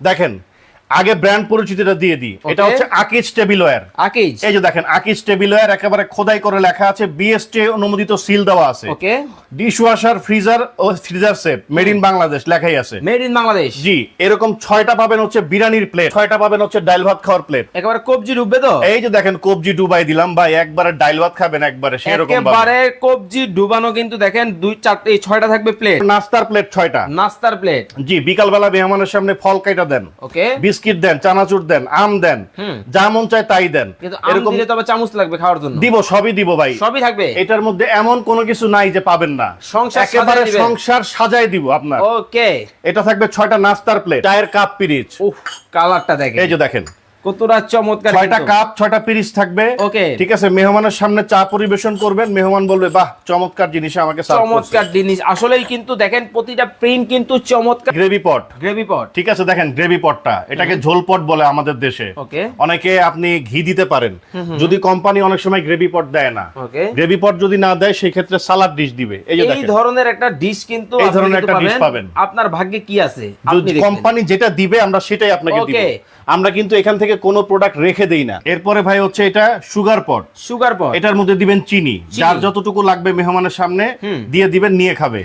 দেখেন আগে ব্র্যান্ড পরিচিতিটা দিয়ে দিই। এটা হচ্ছে আকিজ টেবিলওয়্যার আকিজ এই যে দেখেন আকিজ টেবিলওয়্যার একেবারে খোদাই করে লেখা আছে বিএসটি অনুমোদিত সিল দেওয়া আছে। Okay dishwasher freezer O freezer set made in Bangladesh লেখাই আছে। মেড ইন বাংলাদেশ জি এরকম ছয়টা পাবেন হচ্ছে বিরিয়ানির প্লেট ছয়টা পাবেন হচ্ছে ডাইল ভাত খাওয়ার প্লেট একেবারে কবজি ডুববে তো? এই যে দেখেন কবজি ডুবাই দিলাম ভাই একবারে ডাইল ভাত খাবেন একবারে সেরকম ভাবে। একেবারে কবজি ডুবানো কিন্তু দেখেন দুই চারটে এই ছয়টা থাকবে প্লেট নাস্তার প্লেট ছয়টা। নাস্তার প্লেট জি বিকাল বেলা মেহমানের সামনে ফল কাইটা দেন। ওকে বিস্কিট দেন চানাচুর দেন আম দেন। যা মন চায় তাই দেন। এরকম দিলে তবে চামচ লাগবে খাওয়ার জন্য। দিব সবই দিব ভাই। সবই থাকবে? এটার মধ্যে এমন কোনো কিছু নাই যে পাবেন না। সংসার একেবারে সংসার সাজাই দিব আপনার। ওকে এটা থাকবে ছয়টা নাস্তার প্লেট চায়ের কাপ পিরিচ। উফ কালারটা দেখেন। এই যে দেখেন। কতটা চমৎকার ছয়টা কাপ ছয়টা পিরিচ থাকবে। Okay. ঠিক আছে মেহমানের সামনে চা পরিবেশন করবেন। মেহমান বলবে বাহ চমৎকার জিনিস আমাকে চমৎকার জিনিস। আসলেই কিন্তু দেখেন প্রতিটা প্রিন্ট কিন্তু চমৎকার। গ্রেভি পট গ্রেভি পট ঠিক আছে দেখেন গ্রেভি পটটা এটাকে ঝোল পট বলে আমাদের দেশে। ওকে। অনেকে আপনি ঘি দিতে পারেন। যদি কোম্পানি অনেক সময় গ্রেভি পট দেয় না। গ্রেভি পট যদি না দেয় সেই ক্ষেত্রে সালাদ ডিশ দিবে। এই যে এই ধরনের একটা ডিশ কিন্তু এই ধরনের একটা dish পাবেন। আপনার ভাগ্যে কি আছে। কোম্পানি যেটা দিবে আমরা সেটাই আপনাকে দিব. আমরা কিন্তু এখান থেকে কোনো প্রোডাক্ট রেখে দেই না। এরপরে ভাই হচ্ছে এটা সুগার পট সুগার পট এটার মধ্যে দিবেন চিনি। যার যতটুকু লাগবে মেহমানের সামনে দিয়ে দিবেন নিয়ে খাবে।